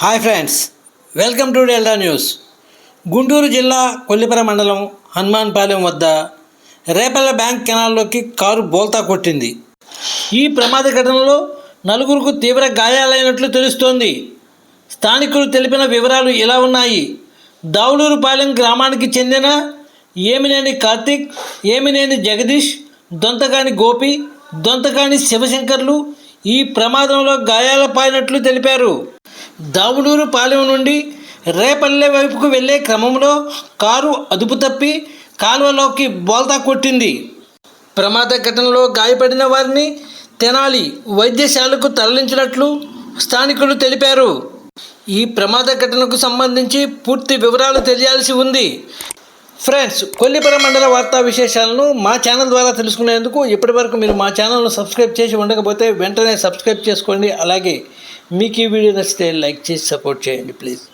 Hi friends welcome to Delta news. Guntur జిల్లా కొల్లిపర మండలం హనుమాన్పాలెం వద్ద రేపల్ల బ్యాంక్ కెనాల్లోకి కారు బోల్తా కొట్టింది. ఈ ప్రమాద ఘటనలో నలుగురికి తీవ్ర గాయాలైనట్లు తెలుస్తోంది. స్థానికులు తెలిపిన వివరాలు ఇలా ఉన్నాయి. దావులూరుపాలెం గ్రామానికి చెందిన ఏమినేని కార్తీక్ ఏమినేని జగదీష్ దొంతగాని గోపి దొంతగాని శివశంకర్లు ఈ ప్రమాదంలో గాయాలపాయినట్లు తెలిపారు. దావుడూరు పాలెం నుండి రేపల్లె వైపుకు వెళ్ళే క్రమంలో కారు అదుపు తప్పి కాలువలోకి బోల్తా కొట్టింది. ప్రమాద ఘటనలో గాయపడిన వారిని తెనాలి వైద్యశాలకు తరలించినట్లు స్థానికులు తెలిపారు. ఈ ప్రమాద ఘటనకు సంబంధించి పూర్తి వివరాలు తెలియాల్సి ఉంది. ఫ్రెండ్స్ కొల్లిపర మండల వార్తా విశేషాలను మా ఛానల్ ద్వారా తెలుసుకునేందుకు ఇప్పటివరకు మీరు మా ఛానల్ను సబ్స్క్రైబ్ చేసి ఉండకపోతే వెంటనే సబ్స్క్రైబ్ చేసుకోండి. అలాగే మీకు ఈ వీడియో నచ్చితే లైక్ చేసి సపోర్ట్ చేయండి ప్లీజ్